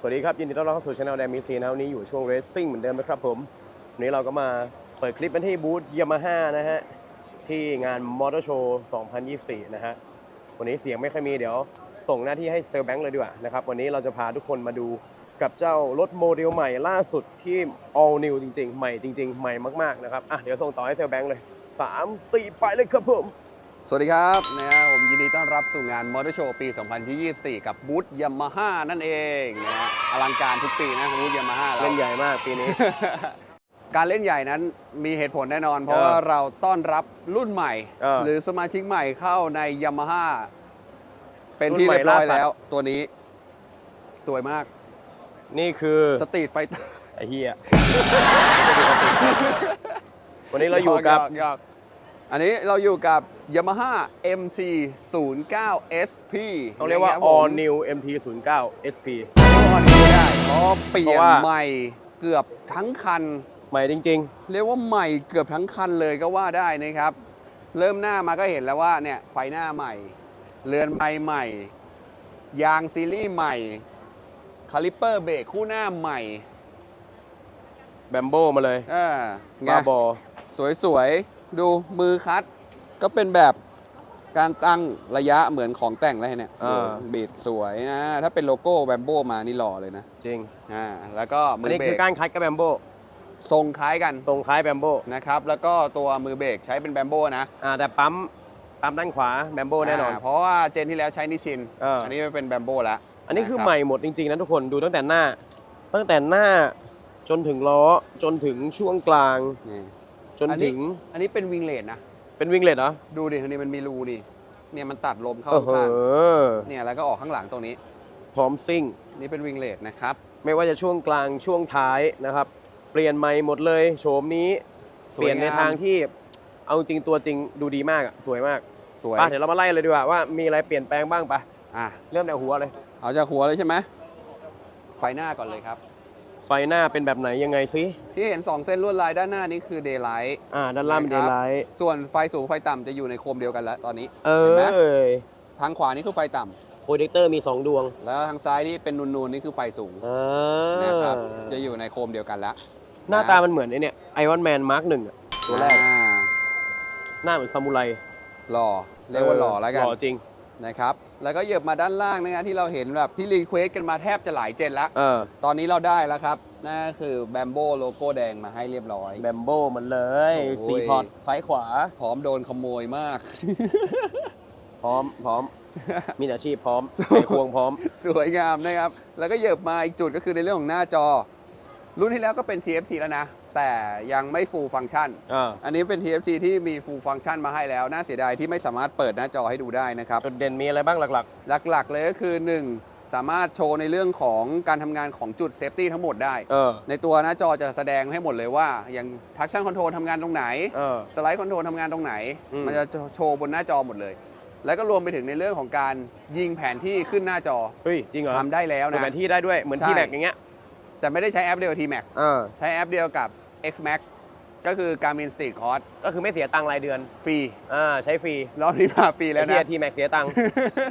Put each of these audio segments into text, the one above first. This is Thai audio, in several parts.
สวัสดีครับ ยินดีต้อนรับเข้าสู่ช anel แดมมีซีนะวันนี้อยู่ช่วงเร c ซิ่งเหมือนเดิมนะครับผมวันนี้เราก็มาเปิดคลิปกันที่บูธยามาฮ่านะฮะ ที่งานมอเตอร์โชว์2024 นะฮะ วันนี้เสียงไม่ค่อยมีเดี๋ยวส่งหน้าที่ให้เซลแบงค์เลยดีกว่านะครับ วันนี้เราจะพาทุกคนมาดูกับเจ้ารถโมเดลใหม่ล่าสุดที่ all new จริง ๆ ใหม่จริง ๆ ใหม่มากๆนะครับอะเดี๋ยวส่งต่อให้เซลแบงค์เลย 3 4 ไปเลยครับผม สวัสดีครับนะฮะผมยินดีต้อนรับสู่งานมอเตอร์โชว์ปี 2024 กับบูธยามาฮ่านั่นเองนะฮะอลังการทุกปีนะบูธยามาฮ่าเรา เล่นใหญ่มากปีนี้ การเล่นใหญ่นั้นมีเหตุผลแน่นอน เพราะว่าเราต้อนรับรุ่นใหม่ เออหรือสมาชิกใหม่เข้าในยามาฮ่าเป็นรุ่นที่ใหม่เรียบร้อยล่าสัตว์ แล้ว ตัวนี้ สวยมากนี่คือสตรีทไฟไอ้เหี้ยวันนี้เราอยู่กับอั นนี้เราอยู่กับ Yamaha MT 0 9 SP ต้องเรียกว่านะคบผม all new MT 0 9 SP เรียกว่า all new ได้เพราะเปลี่เพยนราะว่าใหม่เกือบทั้งคัน ใหม่จริง เรียกว่าใหม่เกือบทั้งคันเลยก็ว่าได้นะครับ เริ่มหน้ามาก็เห็นแล้วว่าเนี่ยไฟหน้าใหม่ เรือนไม้ใหม่ ยางซีรีส์ใหม่ คาลิปเปอร์เบรกคู่หน้าใหม่ๆแบมโบมาเลยอ่าไงบ้าบอสวยๆ ดูมือคัดก็เป็นแบบการตั้งระยะเหมือนของแต่งเลยเนี่ยอ่า บีดสวยนะ ถ้าเป็นโลโก้แบมโบมานี่หล่อเลยนะจริงอ่าแล้วก็มือันอนี้เบรคือกการคัดกับแบมโบทรงคล้ายกันทรงคล้ายแบมโบนะครับแล้วก็ตัวมือเบรกใช้เป็นแบมโบนะอ่าแต่ปั๊มปั๊มด้านขวาแบมโบแน่นอนาเพราะว่าเจนที่แล้วใช้นิชินเอออันนี้เป็นแบมโบแล้วอันนี้คือนะรับใหม่หมดจริงๆนะทุกคนดูตั้งแต่หน้า ตั้งแต่หน้าจนถึงล้อจนถึงช่วงกลาง นี่ จนอันนี้ถึงอันนี้เป็นวิงเลดนะเป็นวิงเลตเหรอดูดิอันนี้มันมีรูนี่เนี่ยมันตัดลมเข้าเออเหข้างอเนี่ยแล้วก็ออกข้างหลังตรงนี้ พร้อมซิ่ง นี่เป็นวิงเลดนะครับ ไม่ว่าจะช่วงกลางช่วงท้ายนะครับ เปลี่ยนใหม่หมดเลยโฉมนี้สเปวยงามลี่ยนในทางที่เอาจริงตัวจริงดูดีมากอะสวยมากสวยไปเดี๋ยวเรามาไล่เลยดีกว่าว่ามีอะไรเปลี่ยนแปลงบ้างปะอะเริ่มแต่หัวเลย เอาจากหัวเลยใช่ไหมไฟหน้าก่อนเลยครับ ไฟหน้าเป็นแบบไหนยังไงซิที่เห็น 2 เส้นลวดลายด้านหน้านี้คือ daylight อ่า ด้านล่างเป็นนะเดครับลไลท์ส่วนไฟสูงไฟต่ำจะอยู่ในโคมเดียวกันแล้วตอนนี้เอเห็นไหมอทางขวานี่คือไฟต่ำโปรเจคเตอร์มี 2 ดวงแล้วทางซ้ายที่เป็นนูนๆนี่คือไฟสูงอ่านะครับจะอยู่ในโคมเดียวกันแล้วหน้าตามันเหมือนไอเนี่ยไอรอนแมนมาร์กหนึ่งตัวแรกอ่าหน้าเหมือนซามูไรหล่อเรียกว่าหล่อแล้วกันหล่อจริงนะครับ แล้วก็เหยียบมาด้านล่างนะฮะที่เราเห็นแบบที่รีเควสกันมาแทบจะหลายเจนแล้วเออตอนนี้เราได้แล้วครับนั่นก็คือแบมโบโลโก้แดงมาให้เรียบร้อย แบมโบมันเลยโอ้ย สีพอร์ตซ้ายขวา พร้อมโดนขโมยมาก พร้อมพร้อม มีอาชีพพร้อมไขควงพร้อม สวยงามนะครับ แล้วก็เหยียบมาอีกจุดก็คือในเรื่องของหน้าจอ รุ่นที่แล้วก็เป็น TFT แล้วนะ แต่ยังไม่ full function อ่าอันนี้เป็น TFT ที่มี full function มาให้แล้ว น่าเสียดายที่ไม่สามารถเปิดหน้าจอให้ดูได้นะครับ จุดเด่นมีอะไรบ้างหลัก หลักๆเลยก็คือ 1 สามารถโชว์ในเรื่องของการทำงานของจุดเซฟตี้ทั้งหมดได้ ๆ เออ ในตัวหน้าจอจะแสดงให้หมดเลยว่า อย่างทักชั่นคอนโทรลทำงานตรงไหน เออ สไลด์คอนโทรลทำงานตรงไหน อืม มันจะโชว์บนหน้าจอหมดเลย แล้วก็รวมไปถึงในเรื่องของการยิงแผนที่ขึ้นหน้าจอเฮ้ย จริงเหรอทำได้แล้วดูนะ แผนที่ได้ด้วย เหมือนใช่ ที่แม็กอย่างเงี้ยแต่ไม่ได้ใช้แอปเดียวกับ T-Max เออ ใช้แอปเดียวกับ X-Max ก็คือ Garmin Street Course ก็คือไม่เสียตังค์รายเดือนฟรี อ่าใช้ฟรีรอบนี้มาฟรีแล้วไอ้นะที่ทีแม็กเสียตังค์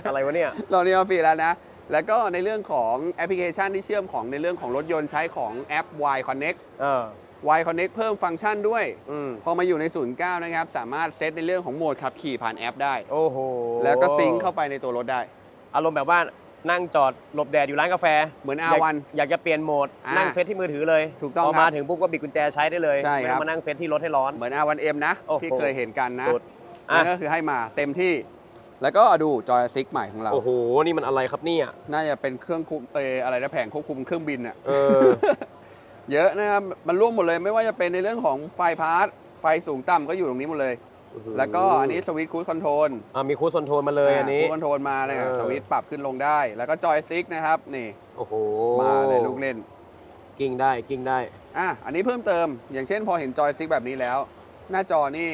อะไรวะเนี่ย รอบนี้มาฟรีแล้วนะ แล้วก็ในเรื่องของแอปพลิเคชันที่เชื่อมของในเรื่องของรถยนต์ใช้ของแอป Y Connect เออ Y Connect เพิ่มฟังก์ชันด้วย อืมพอมาอยู่ใน09นะครับ สามารถเซตในเรื่องของโหมดขับขี่ผ่านแอปได้ โอ้โหแล้วก็ซิงค์เข้าไปในตัวรถได้ อารมณ์แบบว่า นั่งจอดหลบแดดอยู่ร้านกาแฟเหมือนอยาก R1 อยากจะเปลี่ยนโหมด อ่านั่นั่งเซตที่มือถือเลยถูกต้องพอครับมาถึงปุ๊บก็บิดกุญแจใช้ได้เลยใช่ครับ ไม่ต้องมานั่งเซตที่รถให้ร้อน เหมือน R1M นะ โอ้โห ที่เคยเห็นกันนะสุดอะนั่นก็คือให้มาเต็มที่ แล้วก็ดูจอยสติ๊กใหม่ของเรา โอ้โหนี่มันอะไรครับเนี่ยน่าจะเป็นเครื่องคุมเอออะไรนะแผงควบคุมเครื่องบินอะ เออ เยอะนะครับ มันร่วมหมดเลยไม่ว่าจะเป็นในเรื่องของไฟพาร์ทไฟสูงต่ำก็อยู่ตรงนี้หมดเลย แล้วก็อันนี้สวิตช์คูดคอนโทรลอะมีคูดคอนโทรลมาเลยอันนี้คูดคอนโทรลมานะครับเออ สวิตช์ปรับขึ้นลงได้ แล้วก็จอยสติ๊กนะครับนี่โอ้โหมาในลูกเล่นกิ้งได้กิ้งได้ อะอันนี้เพิ่มเติม อย่างเช่นพอเห็นจอยสติ๊กแบบนี้แล้ว หน้าจอนี่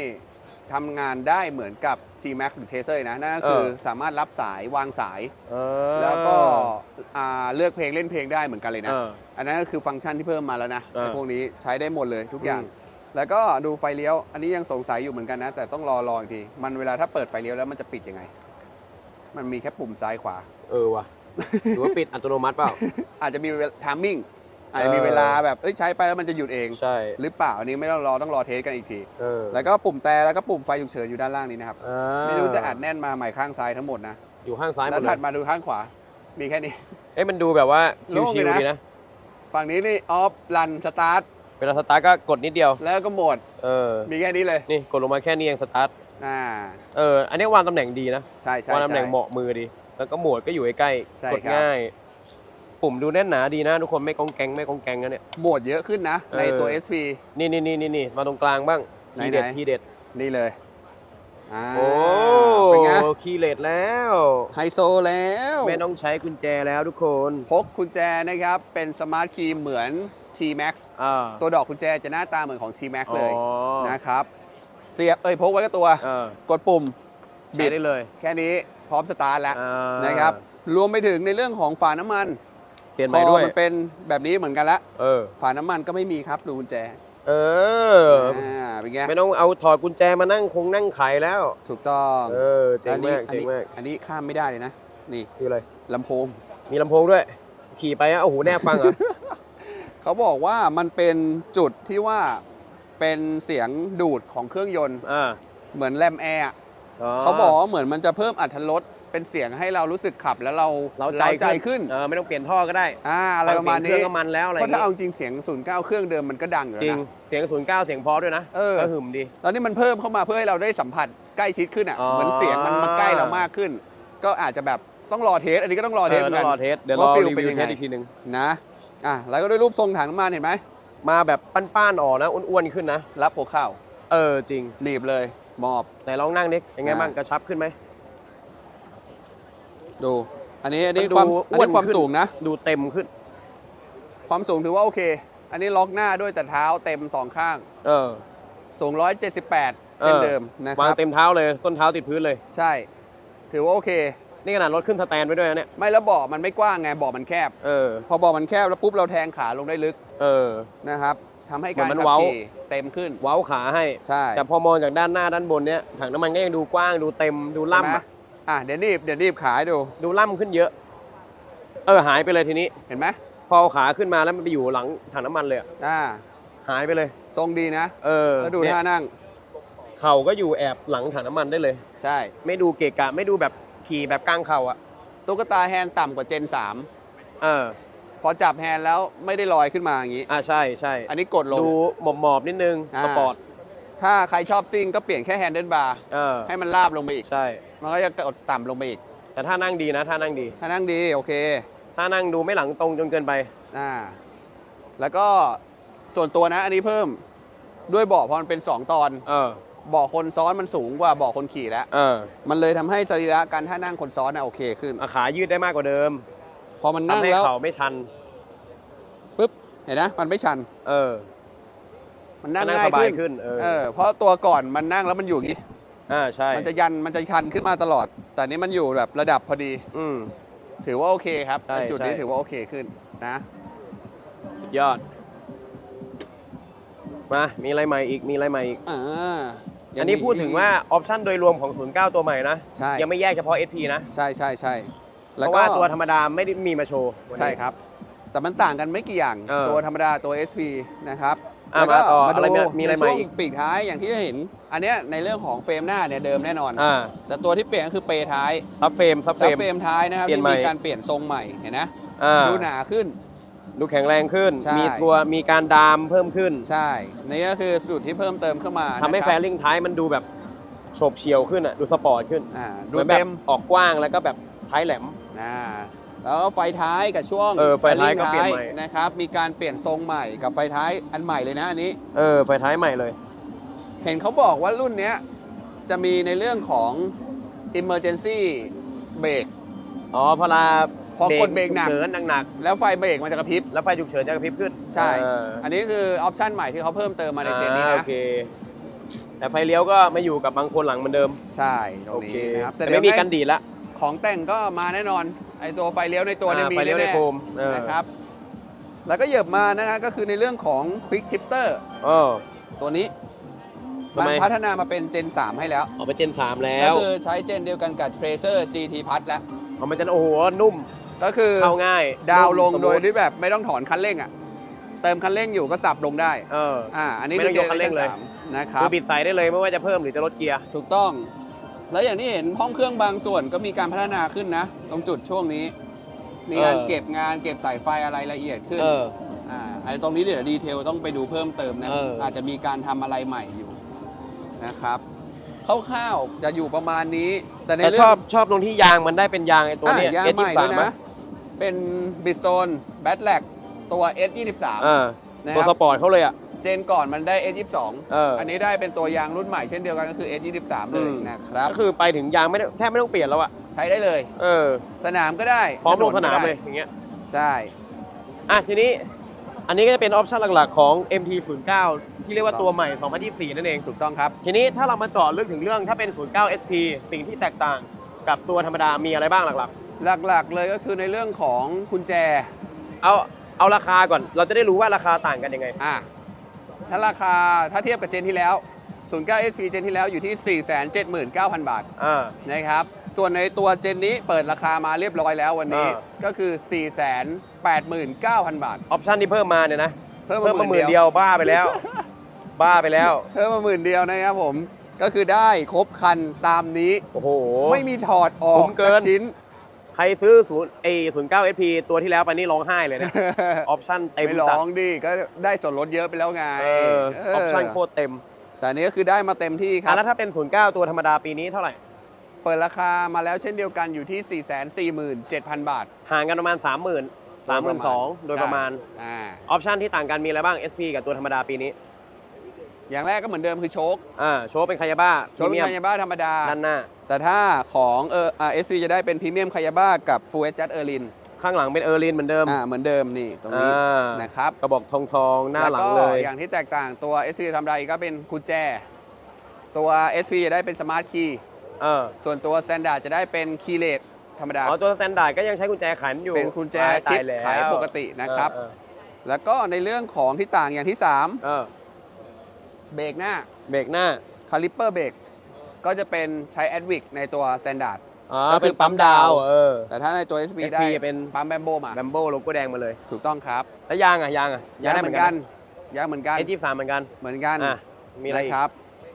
ทำงานได้เหมือนกับ C-Max หรือ t a s e r นะนั่นก็คือเออ สามารถรับสายวางสาย เออแล้วก็อ่าเลือกเพลงเล่นเพลงได้เหมือนกันเลยนะ เออ อันนั้นก็คือฟังก์ชันที่เพิ่มมาแล้วนะเออในพวกนี้ใช้ได้หมดเลยทุกอย่างอืม แล้วก็ดูไฟเลี้ยว อันนี้ยังสงสัยอยู่เหมือนกันนะ แต่ต้องรอรออีกที มันเวลาถ้าเปิดไฟเลี้ยวแล้วมันจะปิดยังไง มันมีแค่ปุ่มซ้ายขวา เออว่ะหรือว่าปิดอัตโนมัติเปล่า อาจจะมีทามมิ่ง อาจจะมีเออเวลาแบบเอ้ยใช้ไปแล้วมันจะหยุดเอง ใช่ หรือเปล่าอันนี้ไม่ต้องรอต้องรอเทสกันอีกทีเออแล้วก็ปุ่มแต่แล้วก็ปุ่มไฟฉุกเฉินอยู่ด้านล่างนี้นะครับอ่าไม่รู้จะอัดแน่นมาใหม่ข้างซ้ายทั้งหมดนะ อยู่ข้างซ้ายหมแล้วดเลถัดยมาดูข้างขวา มีแค่นี้ เอ้ยมันดูแบบว่าโล่งชิเลวยนะๆดีนะ ฝั่งนี้นี่ออฟรันสตาร์ทเวลาสตาร์ทก็กดนิดเดียว แล้วก็โหมด เออ มีแค่นี้เลย นี่กดลงมาแค่นี้เองสตาร์ท อ่า เออ อันนี้วางตำแหน่งดีนะ ใช่ใช่วางตำแหน่งใช่เหมาะมือดี แล้วก็โหมดก็อยู่ใกล้ใช่ๆกดครับง่าย ปุ่มดูแน่นหนาดีนะทุกคนไม่กองแกงไม่กองแกงนะเนี่ยโหมดเยอะขึ้นนะในตัวเออ SP นี่นี่นี่นี่นี่มาตรงกลางบ้างไหนทีเด็ดไหนทีเด็ด นี่เลยอ่าโอ้ เป็นไงคีย์เลสแล้วไฮโซแล้วไม่ต้องใช้กุญแจแล้วทุกคนพกกุญแจนะครับ เป็นสมาร์ทคีย์เหมือน T Max อ่าตัวดอกกุญแจจะหน้าตาเหมือนของ T Max เลยอ๋อนะครับเสียบเอ้ยพกไว้กับตัวอ่ากดปุ่มใช้ได้เลย แค่นี้พร้อมสตาร์ทแล้วอ่านะครับ รวมไปถึงในเรื่องของฝาน้ำมันเปลี่ยนพใหม่อด้วยมันเป็นแบบนี้เหมือนกันละเออฝาน้ำมันก็ไม่มีครับดูกุญแจ เออ อ่าเป็นไงไม่ต้องเอาถอดกุญแจมานั่งคงนั่งไขแล้ว ถูกต้องเออเจ๋งมากอันเจ๋งนี้มาก อันนี้ข้ามไม่ได้เลยนะ นี่คืออะไรลำโพง มีลำโพงด้วย ขี่ไปอะโอ้โหแนบฟังเหรอเขาบอกว่ามันเป็นจุดที่ว่าเป็นเสียงดูดของเครื่องยนต์อ่าเหมือนแรมแอร์อะเขาบอกว่าเหมือนมันจะเพิ่มอัตรถรส เป็นเสียงให้เรารู้สึกขับแล้วเราเราใจใจขึ้นเออไม่ต้องเปลี่ยนท่อก็ได้อ่าอะไรประมาณฟังเสียงเครื่นี้องก็มันแล้วอะไรอเพราะย่างถ้าเอางี้จริงเสียง 09 เครื่องเดิมมันก็ดังอยู่จริแล้วงนะเสียงศูนย์เก้าเสียงเพอด้วยนะเออก็หึมดี ตอนนี้มันเพิ่มเข้ามาเพื่อให้เราได้สัมผัสใกล้ชิดขึ้นอะอ๋อเหมือนเสียงมันมาใกล้เรามากขึ้น ก็อาจจะแบบต้องรอเทสอันนี้ก็ต้องรอเอเทสอเหมือนต้อกังรอนเทสเดี๋ยวรว่าอฟิลรีเป็นวิวยังเทไงสอีกทีหนึ่งนะอะแล้วก็ด้วยรูปทรงถังน้ำมันเห็นไหมมาแบบป้านๆออกนะอ้วนๆขึ้นนะ รับหัวเข่าเออจริงหนีบเลยมอบไหนลองนั่งดิยังไงอ่าบ้างกระชับขึ้นไหม ดู อันนี้อันนี้มันดูความอ้อันวนนี้ความขึ้นสูงนะ ดูเต็มขึ้น ความสูงถือว่าโอเค อันนี้ล็อกหน้าด้วยแต่เท้าเต็มสองข้าง เออ สูง178เช่นเดิมนะควางรับเต็มเท้าเลยส้นเท้าติดพื้นเลย ใช่ ถือว่าโอเค นี่ขนาดรถขึ้นสแตนไปด้วยนะเนี่ย ไม่แล้วเบาะมันไม่กว้างไงเบาะมันแคบ เออ พอเบาะมันแคบแล้วปุ๊บเราแทงขาลงได้ลึก เออ นะครับทำให้การเหมือนมันขับเว้าขี่เต็มขึ้น เว้าขาให้ ใช่ แต่พอมองจากด้านหน้าด้านบนเนี้ยถังน้ำมันก็ยังดูกว้างดูเต็มดูล่ำใช่ไหม อะอะเดี๋ยวนีบเดี๋ยวนีบขาให้ดู ดูล่ำขึ้นเยอะ เออหายไปเลยทีนี้ เห็นไหมพอเอาขาขึ้นมาแล้วมันไปอยู่หลังถังน้ำมันเลยอะอ่าหายไปเลย ทรงดีนะ เออแล้วดูเนี่ยท่านั่ง เข่าก็อยู่แอบหลังถังน้ำมันได้เลย ใช่ ไม่ดูเกะกะไม่ดูแบบขี่แบบกลางเข่าอะ ตุ๊กตาแฮนด์ต่ำกว่าเจน เออ 3 พอจับแฮนด์แล้วไม่ได้ลอยขึ้นมาอย่างนี้ อ่าใช่ใช่อันนี้กดลง ดูหมอบหมอบๆนิดนึง อ่า สปอร์ต ถ้าใครชอบซิ่งก็เปลี่ยนแค่แฮนเดิลบาร์เออให้มันลาบลงไปอีก ใช่ มันก็จะกดต่ำลงไปอีก แต่ถ้านั่งดีนะ ถ้านั่งดี ถ้านั่งดีโอเค ถ้านั่งดูไม่หลังตรงจนเกินไป อ่า แล้วก็ส่วนตัวนะ อันนี้เพิ่มด้วยเบาะเพราะมันเป็น 2 ตอน เออเบาะคนซ้อนมันสูงกว่าเบาะคนขี่แล้ว เออมันเลยทำให้สรีระการท่านั่งคนซ้อนน่ะโอเคขึ้น อะขายืดได้มากกว่าเดิมพอมันนั่งทำให้แล้วเข่าไม่ชัน ปุ๊บ เห็นนะ มันไม่ชัน เออ มันนั่งนั่งง่าสยบายขึ้นขึ้นเออเออเพราะตัวก่อนมันนั่งแล้วมันอยู่อย่างนี้อ่าใช่มันจะยันมันจะชันขึ้นมาตลอด แต่อันนี้มันอยู่แบบระดับพอดี อืมถือว่าโอเคครับใช่จุดนี้ใช่ถือว่าโอเคขึ้นนะสุดยอด มา มีอะไรใหม่อีก มีอะไรใหม่อีกอ่าอันนี้พูดถึงว่าออปชั่นโดยรวมของ 09 ตัวใหม่นะใช่ยังไม่แยกเฉพาะ SP นะ ใช่ใช่ใช่เพราะว่าตัวธรรมดาไม่ได้มีมาโชว์วันนี้ใช่ครับ แต่มันต่างกันไม่กี่อย่างเออตัวธรรมดาตัว SP นะครับ อะแล้วก็มาต่อมาอะไรดูมีมีอะไรในช่วงใหม่อีก ปีกท้ายอย่างที่เห็น อันเนี้ยในเรื่องของเฟรมหน้าเนี่ยเดิมแน่นอน อ่าแต่ตัวที่เปลี่ยนก็คือเปรท้ายซับเฟรมซับเฟซัรบมเฟรมท้ายนะครับเปลี่ยนที่ใหม่ มีการเปลี่ยนทรงใหม่เห็นนะอ่าดูหนาขึ้น ดูแข็งแรงขึ้น ใช่ มีตัวมีการดามเพิ่มขึ้นใช่นี่ก็คือสูตรที่เพิ่มเติมเข้ามาทำให้นะแฟครับลิงท้ายมันดูแบบโฉบเฉี่ยวขึ้นอะดูสปอร์ตขึ้นอ่าเหดูมือนแบเต็บมออกกว้างแล้วก็แบบท้ายแหลมอ่า แล้วก็ไฟท้ายกับช่วงเออไฟท้ายก็เปลี่ยนไฟใหม่ นะครับ มีการเปลี่ยนทรงใหม่กับไฟท้ายอันใหม่เลยนะอันนี้ เออไฟท้ายใหม่เลย เห็นเขาบอกว่ารุ่นเนี้ยจะมีในเรื่องของ emergency brake อ๋อพอลาพอกดเบรกหนัก ฉุเฉินหนักแล้วไฟเบรกมันจะกระพริบ ๆแล้วไฟฉุกเฉินจะกระพริบขึ้นใช่ เอออันนี้คือออปชันใหม่ที่เขาเพิ่มเติมมาในเจนนี้อ่าโอนะ เค แต่ไฟเลี้ยวก็ไม่อยู่กับบางคนหลังเหมือนเดิมใช่ตรโองเคนี้นะครับแต่เดี๋ไม่ยวมีให้กันดีดละ ของแต่งก็มาแน่นอน ไอตัวไฟเลี้ยวในตัวเนี่ยอ่ามีไฟเลี้ยวในแน่โฟมเออๆนะครับ แล้วก็เหยียบมานะฮะก็คือในเรื่องของ quick shifter เออตัวนี้ทำมันไมพัฒนามาเป็นเจน 3 ให้แล้วออกไปเจน 3 แล้ก็วคือใช้เจนเดียวกันกับ Tracer GT Plus แล้วเอามันจะโอ้โหนุ่ม ก็คือเข้าง่าย ดาวน์ลงสมูทโดยที่แบบไม่ต้องถอนคันเร่งอะเติมคันเร่งอยู่ก็สับลงได้เอออ่าอันนี้ไม่ต้องยกคันเร่งเลยสามนะครับคือบิดใส่ได้เลยไม่ว่าจะเพิ่มหรือจะลดเกียร์ ถูกต้อง แล้วอย่างที่เห็นห้องเครื่องบางส่วนก็มีการพัฒนาขึ้นนะ ตรงจุดช่วงนี้ มีการเออ เก็บงานเก็บสายไฟอะไรละเอียดขึ้นเออ อ่าไอ้ตรงนี้เดี๋ยวดีเทลต้องไปดูเพิ่มเติมนะ เอออ อาจจะมีการทำอะไรใหม่อยู่นะครับคร่าวๆจะอยู่ประมาณนี้ แต่ในแต่เรื่ชอบชอบตรงที่ยางมันได้เป็นยางไอ้ตัวอะเนี้ยยางเอสใหยี่ม่สาด้วมยนะ เป็นบิสโตนแบทแลกตัว S23 อ่านะตัวคสรับปอร์ตเขาเลยอะ เจนก่อนมันได้ S22 เอออัอั นนี้ได้เป็นตัวยางรุ่นใหม่เช่นเดียวกันก็คือ S23 เลอืยมนะครับ ก็คือไปถึงยางไม่ได้แทบไม่ต้องเปลี่ยนแล้วอะใช้ได้เลย เออ สนามก็ได้พร้อมลงสนามถก็ได้เลยอย่างเงี้ย ใช่ อะทีนี้อันนี้ก็จะเป็นออปชั่นหลักๆของ MT09 ที่เรียกว่าตัวใหม่ 2024 นั่นเอง ถูกต้องครับ ทีนี้ถ้าเรามาเจาะลึกถึงเรื่องถ้าเป็น 09 SP สิ่งที่แตกต่างกับตัวธรรมดามีอะไรบ้างหลักหลักๆเลยก็คือในเรื่องของกุญแจ ๆ เอาเอาราคาก่อนเราจะได้รู้ว่าราคาต่างกันยังไง อะ ถ้าราคาถ้าเทียบกับเจนที่แล้ว 09 SP เจนที่แล้วอยู่ที่ 479,000 บาทอ่า นะครับ ส่วนในตัวเจนนี้เปิดราคามาเรียบร้อยแล้ววันนี้อ่าก็คือ 489,000 บาท ออปชั่นที่เพิ่มมาเนี่ยนะเพิ่มเพิ่มมามาหหมื่มื่นนเดีเดียวยว บ้าไปแล้ว บ้าไปแล้ว เพิ่มมาหมื่นเดียวนะครับผม ก็คือได้ครบคันตามนี้ โอ้โห ไม่มีถอดออคุ้กมเกิน สัชิ้น ใครซื้อศูนย์เอศูนย์เก้า SP ตัวที่แล้วไปนี่ร้องไห้เลยนะ ออปชั่นเต็มไม่ร้จัดองดิก็ได้ส่วนลดเยอะไปแล้วไงเออออปชั่นโคตรเต็มแต่อันนี้ก็คือได้มาเต็มที่คอะรับ แล้วถ้าเป็น09ตัวธรรมดาปีนี้เท่าไหร่ เปิดราคามาแล้วเช่นเดียวกันอยู่ที่ 447,000 บาทห่าห่างกันประมาณ 30,000 32,000โดยประมาณ อ่า ออปชันที่ต่างกันมีอะไรบ้าง SP กับตัวธรรมดาปีนี้ อย่างแรกก็เหมือนเดิมคือโชค อ่า โชว์เป็นคายาบ้าโชคเป็นคายาบ้าธรรมดา ด้านหน้า แต่ถ้าของเอออ่า SV จะได้เป็นพรีเมียมคายาบ้ากับ Full Edge Jet Erlin ข้างหลังเป็นเออร์ลินเหมือนเดิมอ่าเหมือนเดิมนี่ตรงนี้อ่านะครับกระบอกทองทองๆหน้าหลังแวเลก็ยอย่างที่แตกต่างตัว SV ธรรมดาอีกก็เป็นกุญแจ ตัว SV จะได้เป็นสมาร์ทคีย์เออส่วนตัว Standard จะได้เป็นคีย์เลสธรรมดาอ๋อตัวสแตนดาร์ดก็ยังใช้กุญแจขันอยู่เป็นกุญแจตายชิปตายแล้วขายปกตินะครับเออแล้วก็ในเรื่องของที่ต่างอย่างที่เออ3เบรกหน้าเบรกหน้าคาลิปเปอร์เบรก ก็จะเป็นใช้ Advic ในตัว Standard อ๋อก็คือเป็นปั๊มดาวปั๊มดาวเออ แต่ถ้าในตัว SP SP ได้เป็น ปั๊มแบมโบมา แบมโบโลโก้แดงมาเลย ถูกต้องครับแล้วยางอะยางอะยางได้เหมือนกันยางเหมือนกัน เอจีสามเหมือนกันเหมือนกันอะมีอะไรนะอีกครับ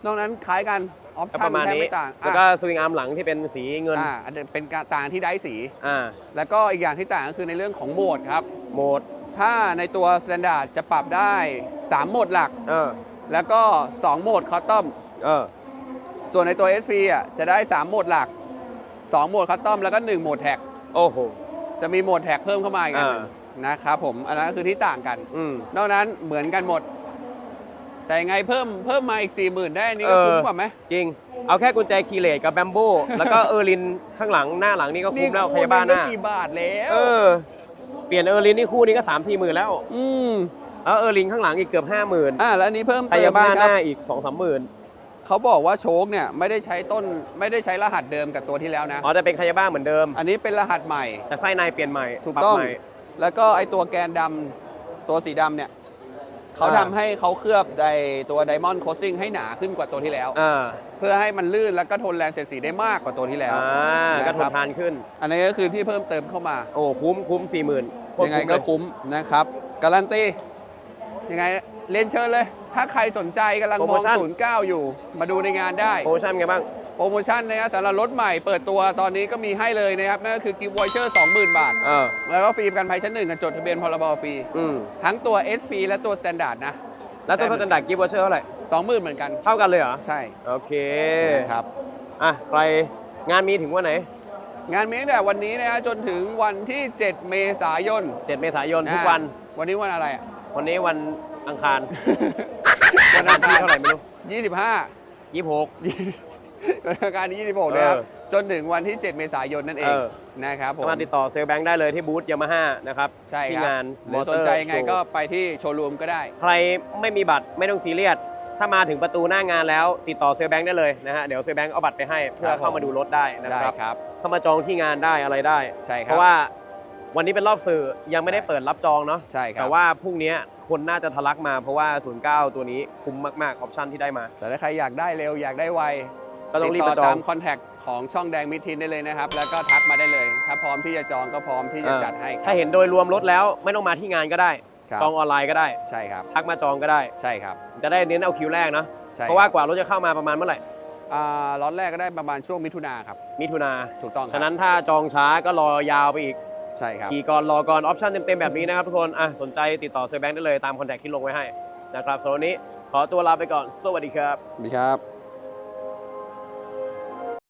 นอกนั้นคล้ายกัน ออปก็ชั่ปนระมาณแทบนี้ไม่ต่างแล้วก็สวิงอาร์มหลังที่เป็นสีเงินอ่าอันนี้เป็นการต่างที่ได้สี อ่าแล้วก็อีกอย่างที่ต่างก็คือในเรื่องของโหมดครับ โหมดถ้าในตัว Standard จะปรับได้ 3 โหมดหลัก เออแล้วก็ 2 โหมดคัสตอม เออ ส่วนในตัว SP อะจะได้ 3 โหมดหลัก 2 โหมดคัสตอมแล้วก็ 1 โหมดแท็ก โอ้โห จะมีโหมดแท็กเพิ่มเข้ามาอีกอันหนึ่งอ่นะครับผม อันนั้นก็คือที่ต่างกัน อืม นอกนั้นเหมือนกันหมด แต่ยังไงเพิ่มเพิ่มมาอีก 40,000 ได้อันนี้ก็เออ คุ้มกว่าไหมจริง เอาแค่กุญแจคีย์เลสกับแบมโบแล้วก็เออร์ลินข้างหลังหน้าหลังนี่ก็คุ้มแล้วพยาบาลหนี่น้าก็กี่บาทแล้วเออ เปลี่ยนเออร์ลินนี่คู่นี้ก็สามสี่หมื่นแล้วอืม แล้วเออร์ลินข้างหลังอีกเกือบห้าหมื่นอ่าแล้วอันนี้เพิ่มพเติมยาบาลนะหครับน้าอีกสองสามหมื่น เขาบอกว่าโชคเนี่ยไม่ได้ใช้ต้นไม่ได้ใช้รหัสเดิมกับตัวที่แล้วนะ อ๋อจะเป็นพยาบาลเหมือนเดิม อันนี้เป็นรหัสใหม่ แต่ไส้ในเปลี่ยนใหม่ถูกปรับต้องใหม่ แล้วก็ไอตัวแกนดำตัวสีดำเนี่ยเขาอ่าทำให้เขาเคลือบไอตัวไดมอนด์โคสซิ่งให้หนาขึ้นกว่าตัวที่แล้ว อ่าเพื่อให้มันลื่นแล้วก็ทนแรงเสียดสีได้มากกว่าตัวที่แล้ว อ่านะครัก็บทนทานขึ้น อันนี้ก็คือที่เพิ่มเติมเข้ามา โอ้คุ้มคุ้มสี่หมื่นยังไงก็คุ้มนะครับ การันตียังไง เรียนเชิญเลย ถ้าใครสนใจกำลังมอง09อยู่ มาดูในงานได้ โปรโมชั่นไงบ้าง โปรโมชั่นนะครับสำหรับรถใหม่เปิดตัวตอนนี้ก็มีให้เลยนะครับนั่นก็คือกิฟต์วอยเชอร์20,000 บาท เออ แล้วก็ฟรีประกันภัยชั้นหนึ่งกับจดทะเบียนพรบฟรี อืม ทั้งตัว SP และตัว Standard นะ แล้วตัวสแตนดาร์ดกิฟต์วอเชอร์เท่าไหร่ 20,000 เหมือนกัน เท่ากันเลยเหรอ ใช่โอเค นะครับ อะ ใครงานมีถึงวันไหน งานมีตั้งแต่วันนี้นะฮะจนถึงวันที่ 7 เมษายน7 เมษายนทุกวัน อ่าวันนี้วันอะไรอะวันนี้วัน อังคารวันอังคารที่เท่าไหร่ไม่รู้25ยี่หก วันอังคารที่26นะครับเออจนถึงวันที่ 7 เมษายนนั่นเองเออ นะครับผม สามารถติดต่อเซลลแบงค์ได้เลยที่บูธยามาฮ่านะครับใช่ที่ครับงานหรือสนใจยังไงก็ไปที่โชว์รูมก็ได้ ใครไม่มีบัตรไม่ต้องซีเรียส ถ้ามาถึงประตูหน้างานแล้ว ติดต่อเซลลแบงค์ได้เลยนะฮะเดี๋ยวเซลลแบงค์เอาบัตรไปให้เพื่อเข้ามาดูรถได้นะได้ครับ ครับ เข้ามาจองที่งานได้อะไรได้ ใช่คเพรับราะว่า วันนี้เป็นรอบสื่อยังไม่ได้ใช่เปิดรับจองเนาะใช่ครับ แต่ว่าพรุ่งนี้คนน่าจะทะลักมาเพราะว่า 09 ตัวนี้คุ้มมากๆออปชั่นที่ได้มา แต่ถ้าใครอยากได้เร็วอยากได้ไวก็ต้องรีบติมาดจต่อตางมคอนแทคของช่องแดงมิดทินได้เลยนะครับ แล้วก็ทักมาได้เลย ถ้าพร้อมที่จะจองก็พร้อมที่จะอ่าจัดให้ครับถ้าเห็นโดยรวมรถแล้วไม่ต้องมาที่งานก็ได้ครับจองออนไลน์ก็ได้ใช่ครับ ทักมาจองก็ได้ใช่ครับ จะได้เน้นเอาคิวแรกเนาะใช่เพราะว่ากว่ารถจะเข้ามาประมาณเมื่อไหร่อ่าล็อตแรกก็ได้ประมาณช่วงมิถุนาครับมิถุนาถูกต้องครับฉะนั้นถ้าจองช้าก็รอยาวไปอีก ใช่ครับขี่ก่อนรอก่อนออปชั่นเต็มๆแบบนี้นะครับทุกคนอะสนใจติดต่อเซอร์แบงค์ได้เลยตามคอนแทคที่ลงไว้ให้นะครับสำหรับวันนี้ขอตัวลาไปก่อนสวัสดีครับสวัสดีครับ